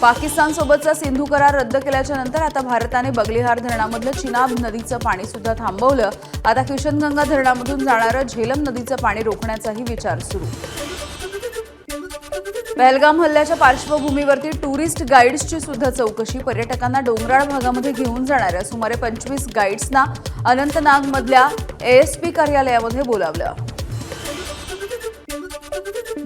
पाकिस्तानसोबतचा सिंधू करार रद्द केल्याच्यानंतर आता भारताने बगलिहार धरणामधलं चिनाब नदीचं पाणी सुद्धा थांबवलं. आता किशनगंगा धरणामधून जाणारं झेलम नदीचं पाणी रोखण्याचाही विचार सुरू. पहलगाम हल्ल्याच्या पार्श्वभूमीवरती टुरिस्ट गाईड्सची सुद्धा चौकशी. पर्यटकांना डोंगराळ भागामध्ये घेऊन जाणाऱ्या सुमारे पंचवीस गाईड्सना अनंतनागमधल्या एएसपी कार्यालयामध्ये बोलावलं.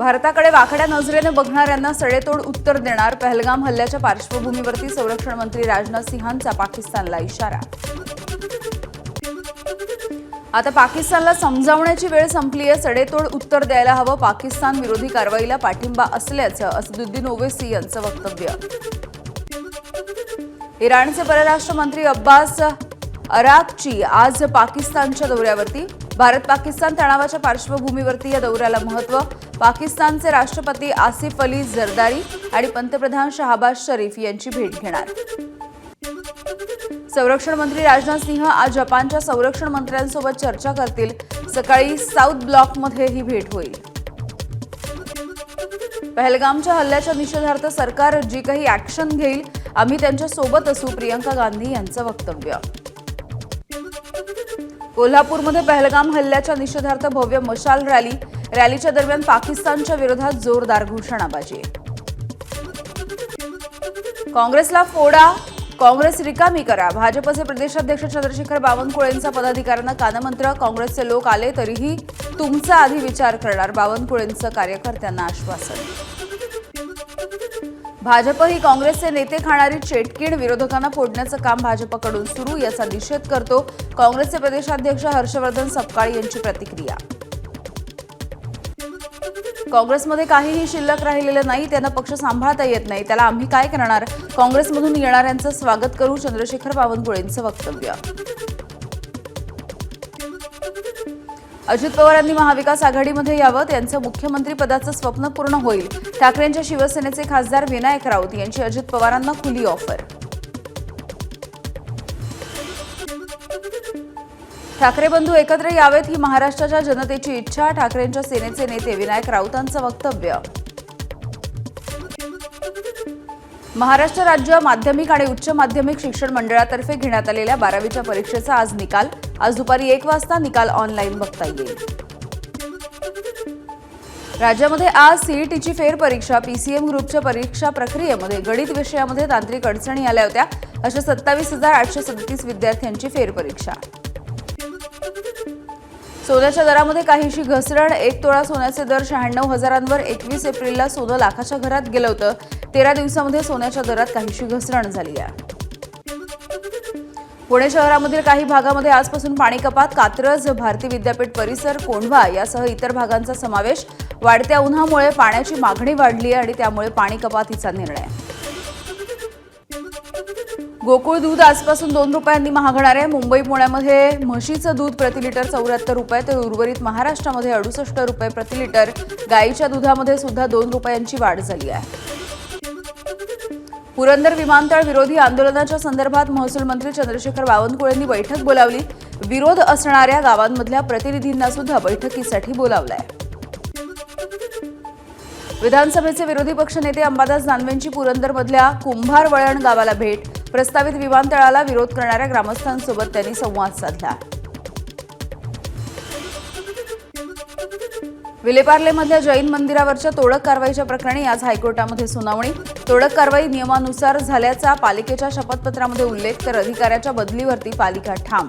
भारताकडे वाकड्या नजरेनं बघणाऱ्यांना सडेतोड उत्तर देणार पहलगाम हल्ल्याच्या पार्श्वभूमीवरती संरक्षण मंत्री राजनाथ सिंहांचा पाकिस्तानला इशारा. आता पाकिस्तानला समजावण्याची वेळ संपली आहे सडेतोड उत्तर द्यायला हवं पाकिस्तान विरोधी कारवाईला पाठिंबा असल्याचं असदुद्दीन ओवेसी यांचं वक्तव्य. इराणचे परराष्ट्र मंत्री अब्बास अराकची आज पाकिस्तानच्या दौऱ्यावरती. भारत पाकिस्तान तणावाच्या पार्श्वभूमीवरती या दौऱ्याला महत्त्व पाकिस्तानचे राष्ट्रपती आसिफ अली जरदारी आणि पंतप्रधान शहाबाज शरीफ यांची भेट घेणार. संरक्षण मंत्री राजनाथ सिंह आज जपानच्या संरक्षण मंत्र्यांसोबत चर्चा करतील. सकाळी साऊथ ब्लॉकमध्ये ही भेट होईल. पहलगामच्या हल्ल्याच्या निषेधार्थ सरकार जी काही ऍक्शन घेईल आम्ही त्यांच्यासोबत असू प्रियंका गांधी यांचं वक्तव्य. कोल्हापूरमध्ये पहलगाम हल्ल्याच्या निषेधार्थ भव्य मशाल रॅली रॅलीच्या दरम्यान पाकिस्तानच्या विरोधात जोरदार घोषणाबाजी. काँग्रेसला फोडा काँग्रेस रिकामी करा. भाजपचे प्रदेशाध्यक्ष चंद्रशेखर बावनकुळेंचा पदाधिकाऱ्यांना कानमंत्र. काँग्रेसचे लोक आले तरीही तुमचा आधी विचार करणार बावनकुळेंचं कार्यकर्त्यांना आश्वासन. भाजप ही काँग्रेसचे नेते खाणारी चेटकीण विरोधकांना फोडण्याचं काम भाजपकडून सुरू याचा निषेध करतो. काँग्रेसचे प्रदेशाध्यक्ष हर्षवर्धन सपकाळ यांची प्रतिक्रिया. काँग्रेसमध्ये काहीही शिल्लक राहिलेलं नाही त्यांना पक्ष सांभाळता येत नाही. त्याला आम्ही काय करणार? काँग्रेसमधून येणाऱ्यांचं स्वागत करू चंद्रशेखर बावनकुळेंचं वक्तव्य. अजित पवारांनी महाविकास आघाडीमध्ये यावं त्यांचं मुख्यमंत्री पदाचं स्वप्न पूर्ण होईल. ठाकरेंच्या शिवसेनेचे खासदार विनायक राऊत यांची अजित पवारांना खुली ऑफर. ठाकरे बंधू एकत्र यावेत ही महाराष्ट्राच्या जनतेची इच्छा. ठाकरेंच्या सेनेचे नेते विनायक राऊतांचं वक्तव्य. महाराष्ट्र राज्य माध्यमिक आणि उच्च माध्यमिक शिक्षण मंडळातर्फे घेण्यात आलेल्या बारावीच्या परीक्षेचा आज निकाल. आज दुपारी एक वाजता निकाल ऑनलाईन बघता येईल. राज्यामध्ये आज सीईटीची फेरपरीक्षा पीसीएम ग्रुपच्या परीक्षा प्रक्रियेमध्ये गणित विषयामध्ये तांत्रिक अडचणी आल्या होत्या. अशा सत्तावीस हजार आठशे सदतीस विद्यार्थ्यांची फेरपरीक्षा सोन्याच्या दरामध्ये काहीशी घसरण एक तोळा सोन्याचे दर शहाण्णव हजारांवर एकवीस एप्रिलला सोनं लाखाच्या घरात गेलं होतं. तेरा दिवसामध्ये सोन्याच्या दरात काहीशी घसरण झाली आहे. पुणे शहरामधील काही भागामध्ये आजपासून पाणी कपात. कात्रज भारती विद्यापीठ परिसर कोंढवा यासह इतर भागांचा समावेश. वाढत्या उन्हामुळे पाण्याची मागणी वाढली आहे आणि त्यामुळे पाणी कपातीचा निर्णय. गोकुळ दूध आजपासून दोन रुपयांनी महागणार आहे. मुंबई पुण्यामध्ये म्हशीचं दूध प्रति लिटर चौऱ्याहत्तर रुपये तर उर्वरित महाराष्ट्रामध्ये अडुसष्ट रुपये प्रति लिटर. गाईच्या दुधामध्ये सुद्धा दोन रुपयांची वाढ झाली आहे. पुरंदर विमानतळ विरोधी आंदोलनाच्या संदर्भात महसूल मंत्री चंद्रशेखर बावनकुळेंनी बैठक बोलावली. विरोध असणाऱ्या गावांमधल्या प्रतिनिधींना सुद्धा बैठकीसाठी बोलावलंय. विधानसभेचे विरोधी पक्षनेते अंबादास दानवेंची पुरंदरमधल्या कुंभार वळण गावाला भेट. प्रस्तावित विमानतळाला विरोध करणाऱ्या ग्रामस्थांसोबत त्यांनी संवाद साधला. विलेपार्लेमधल्या जैन मंदिरावरच्या तोडक कारवाईच्या प्रकरणी आज हायकोर्टामध्ये सुनावणी. तोडक कारवाई नियमानुसार झाल्याचा पालिकेच्या शपथपत्रामध्ये उल्लेख तर अधिकाऱ्याच्या बदलीवरती पालिका ठाम.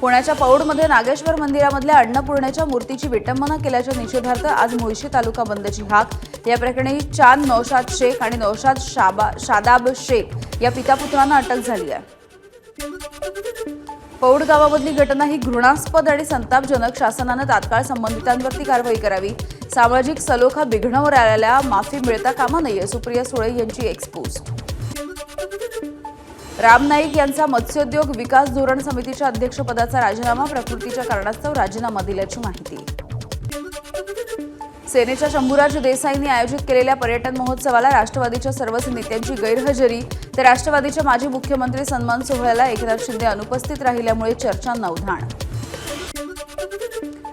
पुण्याच्या पौडमध्ये नागेश्वर मंदिरामधल्या अन्नपूर्णेच्या मूर्तीची विटंबना केल्याच्या निषेधार्थ आज मुळशी तालुका बंदची हाक. या प्रकरणी चांद नौशाद शेख आणि नौशाद शाबा शादाब शेख या पितापुत्रांना अटक झाली आहे. पौड गावामधली घटना ही घृणास्पद आणि संतापजनक शासनानं तात्काळ संबंधितांवरती कारवाई करावी. सामाजिक सलोखा बिघडवून आलेल्या माफी मिळता कामा नाहीये सुप्रिया सुळे यांची एक्सपोज राम नाईक यांचा मत्स्योद्योग विकास धोरण समितीच्या अध्यक्षपदाचा राजीनामा प्रकृतीच्या कारणास्तव राजीनामा दिल्याची माहिती. सेनेच्या शंभूराज देसाईंनी आयोजित केलेल्या पर्यटन महोत्सवाला राष्ट्रवादीच्या सर्वच नेत्यांची गैरहजेरी तर राष्ट्रवादीचे माजी मुख्यमंत्री सन्मान सोहळ्याला एकनाथ शिंदे अनुपस्थित राहिल्यामुळे चर्चांना उधाण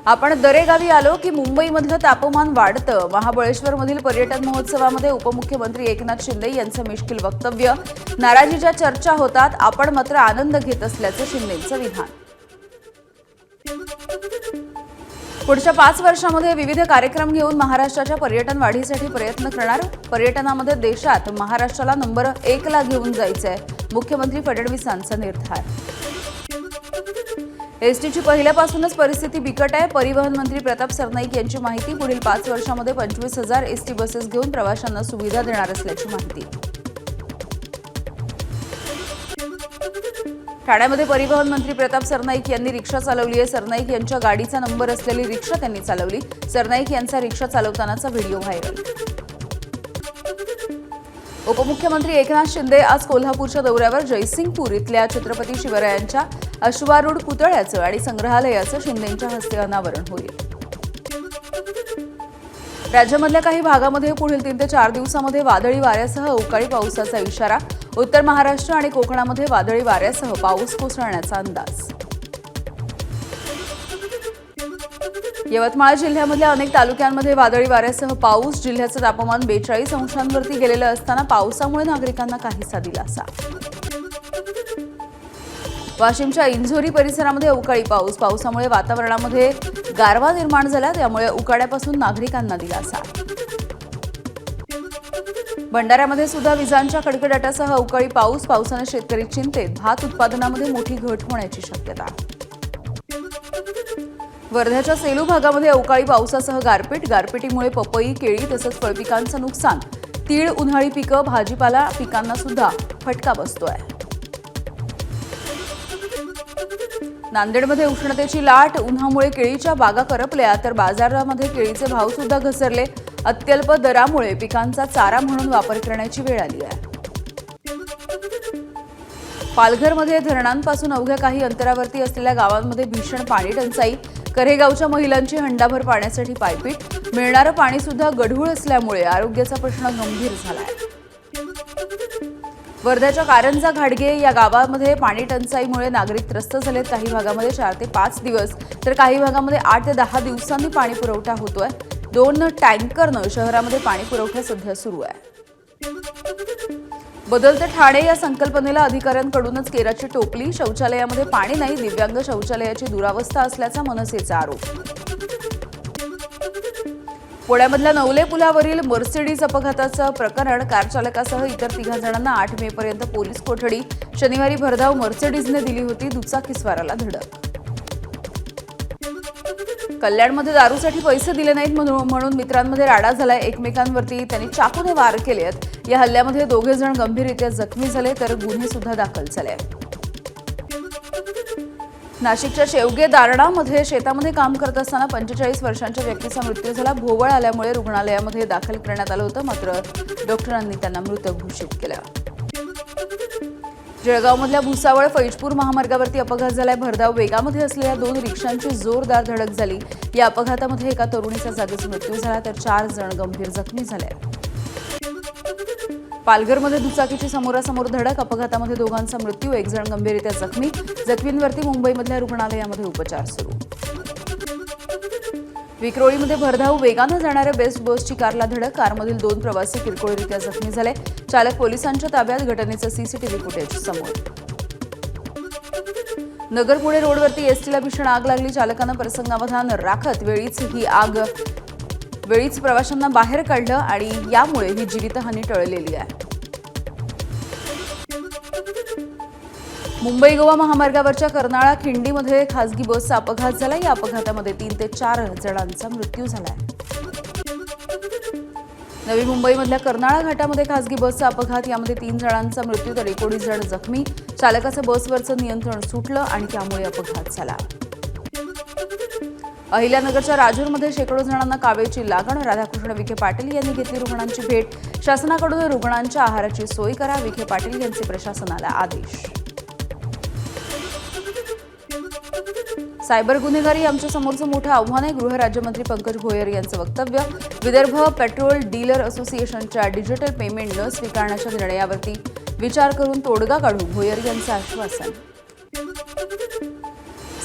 आपण दरेगावी आलो की मुंबईमधलं तापमान वाढतं. महाबळेश्वरमधील पर्यटन महोत्सवामध्ये उपमुख्यमंत्री एकनाथ शिंदे यांचं मिश्किल वक्तव्य. नाराजीच्या चर्चा होतात आपण मात्र आनंद घेत असल्याचं शिंदेचं विधान. पुढच्या पाच वर्षामध्ये विविध कार्यक्रम घेऊन महाराष्ट्राच्या पर्यटन वाढीसाठी प्रयत्न करणार पर्यटनामध्ये देशात महाराष्ट्राला नंबर एकला घेऊन जायचं आहे मुख्यमंत्री फडणवीसांचा निर्धार. एसटीची पहिल्यापासूनच परिस्थिती बिकट आहे. परिवहन मंत्री प्रताप सरनाईक यांची माहिती पुढील पाच वर्षामध्ये पंचवीस हजार एसटी बसेस घेऊन प्रवाशांना सुविधा देणार असल्याची माहिती. ठाण्यामध्ये परिवहन मंत्री प्रताप सरनाईक यांनी रिक्षा चालवली आहे. सरनाईक यांच्या गाडीचा नंबर असलेली रिक्षा त्यांनी चालवली. सरनाईक यांचा रिक्षा चालवतानाचा व्हिडिओ व्हायरल. उपमुख्यमंत्री एकनाथ शिंदे आज कोल्हापूरच्या दौऱ्यावर जयसिंगपूर इथल्या छत्रपती शिवरायांच्या अश्वारूढ पुतळ्याचं आणि संग्रहालयाचं शिंदेंच्या हस्ते अनावरण होईल. राज्यामधल्या काही भागामध्ये पुढील तीन ते चार दिवसामध्ये वादळी वाऱ्यासह अवकाळी पावसाचा इशारा उत्तर महाराष्ट्र आणि कोकणामध्ये वादळी वाऱ्यासह पाऊस कोसळण्याचा अंदाज. यवतमाळ जिल्ह्यामधल्या अनेक तालुक्यांमध्ये वादळी वाऱ्यासह पाऊस जिल्ह्याचं तापमान बेचाळीस अंशांवरती गेलेलं असताना पावसामुळे नागरिकांना काहीसा दिलासा. वाशिमच्या इंझोरी परिसरामध्ये अवकाळी पाऊस. पावसामुळे वातावरणामध्ये गारवा निर्माण झाला त्यामुळे उकाड्यापासून नागरिकांना दिलासा. भंडाऱ्यामध्ये सुद्धा विजांच्या कडकडाटासह अवकाळी पाऊस पावसानं शेतकरी चिंतेत. भात उत्पादनामध्ये मोठी घट होण्याची शक्यता. वर्ध्याच्या सेलू भागामध्ये अवकाळी पावसासह गारपीट. गारपिटीमुळे पपई केळी तसंच फळपिकांचं नुकसान. तीळ उन्हाळी पिकं भाजीपाला पिकांना सुद्धा फटका बसतोय. नांदेडमध्ये उष्णतेची लाट. उन्हामुळे केळीच्या बागा करपल्या तर बाजारामध्ये केळीचे भाव सुद्धा घसरले. अत्यल्प दरामुळे पिकांचा चारा म्हणून वापर करण्याची वेळ आली आहे. पालघरमध्ये धरणांपासून अवघ्या काही अंतरावरती असलेल्या गावांमध्ये भीषण पाणी टंचाई. करेगावच्या महिलांची हंडाभर पाण्यासाठी पायपीट. मिळणारं पाणी सुद्धा गढूळ असल्यामुळे आरोग्याचा प्रश्न गंभीर आहे वर्ध्याच्या कारंजा घाडगे या गावामध्ये पाणी टंचाईमुळे नागरिक त्रस्त झालेत. काही भागामध्ये चार ते पाच दिवस तर काही भागामध्ये आठ ते दहा दिवसांनी पाणी पुरवठा होतोय. दोन टँकरनं शहरामध्ये पाणी पुरवठा सध्या सुरू आहे. बदलते ठाणे या संकल्पनेला अधिकाऱ्यांकडूनच केराची टोपली शौचालयामध्ये पाणी नाही दिव्यांग शौचालयाची दुरावस्था असल्याचा मनसेचा आरोप. पुण्यामधल्या नवले पुलावरील मर्सिडीज अपघाताचं प्रकरण कारचालकासह इतर तिघा जणांना आठ मे पर्यंत पोलीस कोठडी शनिवारी भरधाव मर्सिडीजने दिली होती दुचाकीस्वाराला धडक. कल्याणमध्ये दारूसाठी पैसे दिले नाहीत म्हणून म्हणून मित्रांमध्ये राडा झालाय. एकमेकांवरती त्यांनी चाकूने वार केले आहेत. या हल्ल्यामध्ये दोघे जण गंभीररित्या जखमी झाले तर गुन्हे सुद्धा दाखल झाले. नाशिकच्या शेवगे दारणामध्ये शेतामध्ये काम करत असताना पंचेचाळीस वर्षांच्या व्यक्तीचा मृत्यू झाला. भोवळ आल्यामुळे रुग्णालयामध्ये दाखल करण्यात आलं होतं मात्र डॉक्टरांनी त्यांना मृत घोषित केलं. जळगावमधल्या भुसावळ फैजपूर महामार्गावरती अपघात झालाय. भरधाव वेगामध्ये असलेल्या दोन रिक्षांची जोरदार धडक झाली. या अपघातामध्ये एका तरुणीचा जागीच मृत्यू झाला तर चार जण गंभीर जखमी झाले पालघरमध्ये दुचाकीची समोरासमोर धडक अपघातामध्ये दोघांचा मृत्यू एक जण गंभीररित्या जखमी. जखमींवरती मुंबईमधल्या रुग्णालयामध्ये उपचार सुरू. विक्रोळीमध्ये भरधाव वेगानं जाणाऱ्या बेस्ट बसची कारला धडक कारमधील दोन प्रवासी किरकोळरित्या जखमी झाले. चालक पोलिसांच्या ताब्यात घटनेचं सीसीटीव्ही फुटेज समोर. नगर पुणे रोडवरती एसटीला भीषण आग लागली. चालकानं प्रसंगावधान राखत वेळीच ही आग वेळीच प्रवाशांना बाहेर काढलं आणि यामुळे ही जीवितहानी टळलेली आहे. मुंबई गोवा महामार्गावरच्या कर्नाळा खिंडीमध्ये खासगी बसचा अपघात झाला. या अपघातामध्ये तीन ते चार जणांचा मृत्यू झालाय. नवी मुंबईमधल्या कर्नाळा घाटामध्ये खासगी बसचा अपघात. यामध्ये तीन जणांचा मृत्यू तर एकोणीस जण जखमी. चालकाचं बसवरचं नियंत्रण सुटलं आणि त्यामुळे अपघात झाला. अहिल्यानगरच्या राजूरमध्ये शेकडो जणांना कावेची लागण. राधाकृष्ण विखे पाटील यांनी घेतली रुग्णांची भेट. शासनाकडून रुग्णांच्या आहाराची सोय करा. विखे पाटील यांचे प्रशासनाला आदेश. सायबर गुन्हेगारी आमच्यासमोरचं मोठं आव्हान आहे. गृहराज्यमंत्री पंकज भोयर यांचं वक्तव्य. विदर्भ पेट्रोल डीलर असोसिएशनच्या डिजिटल पेमेंट न स्वीकारण्याच्या निर्णयावरती विचार करून तोडगा काढू भोयर यांचं आश्वासन.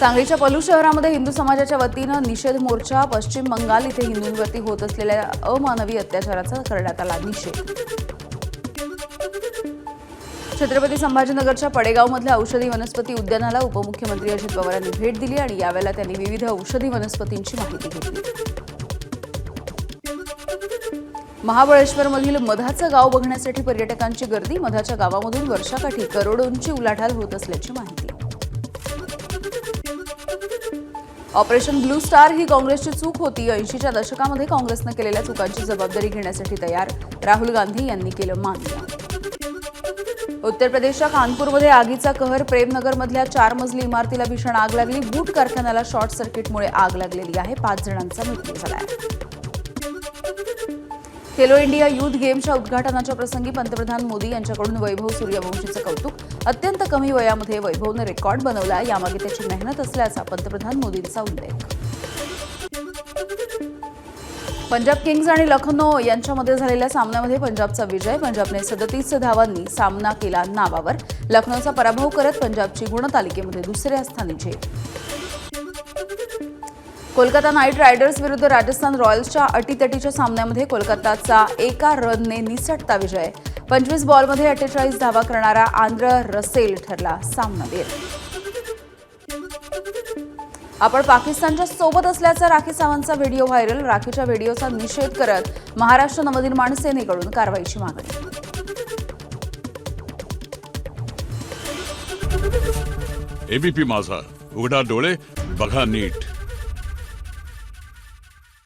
सांगलीच्या पलू शहरामध्ये हिंदू समाजाच्या वतीनं निषेध मोर्चा पश्चिम बंगाल इथे हिंदूंवरती होत असलेल्या अमानवी अत्याचाराचा करण्यात आला निषेध. छत्रपती संभाजीनगरच्या पडेगावमधल्या औषधी वनस्पती उद्यानाला उपमुख्यमंत्री अजित पवार यांनी भेट दिली आणि यावेळेला त्यांनी विविध औषधी वनस्पतींची माहिती घेतली. महाबळेश्वरमधील मधाचं गाव बघण्यासाठी पर्यटकांची गर्दी मधाच्या गावामधून वर्षाकाठी करोडोंची उलाढाल होत असल्याची माहिती. ऑपरेशन ब्लू स्टार ही काँग्रेसची चूक होती. ऐंशीच्या दशकामध्ये काँग्रेसनं केलेल्या चुकांची जबाबदारी घेण्यासाठी तयार राहुल गांधी यांनी केलं मान्य. उत्तर प्रदेशच्या कानपूरमध्ये आगीचा कहर प्रेमनगरमधल्या चार मजली इमारतीला भीषण आग लागली. बूट कारखान्याला शॉर्ट सर्किटमुळे आग लागलेली आहे. पाच जणांचा मृत्यू झाला खेलो इंडिया युथ गेमच्या उद्घाटनाच्या प्रसंगी पंतप्रधान मोदी यांच्याकडून वैभव सूर्यवंशीचं कौतुक. अत्यंत कमी वयामध्ये वैभवनं रेकॉर्ड बनवला. यामागे त्याची मेहनत असल्याचा पंतप्रधान मोदींचा उल्लेख. पंजाब किंग्ज आणि लखनौ यांच्यामध्ये झालेल्या सामन्यामध्ये पंजाबचा विजय पंजाबने सदतीस धावांनी सामना केला नावावर. लखनौचा पराभव करत पंजाबची गुणतालिकेमध्ये दुसऱ्या स्थानी झेप. कोलकाता नाईट रायडर्स विरुद्ध राजस्थान रॉयल्सच्या अटीतटीच्या सामन्यामध्ये कोलकाताचा एका रनने निसटता विजय. पंचवीस बॉलमध्ये अठ्ठेचाळीस धावा करणारा आंध्र रसेल ठरला सामनावीर आपण पाकिस्तानच्या सोबत असल्याचा राखी सावंतचा व्हिडिओ व्हायरल. राखीच्या व्हिडिओचा निषेध करत महाराष्ट्र नवनिर्माण सेनेकडून कारवाईची मागणी. एबीपी माझा. उघडा डोळे बघा नीट.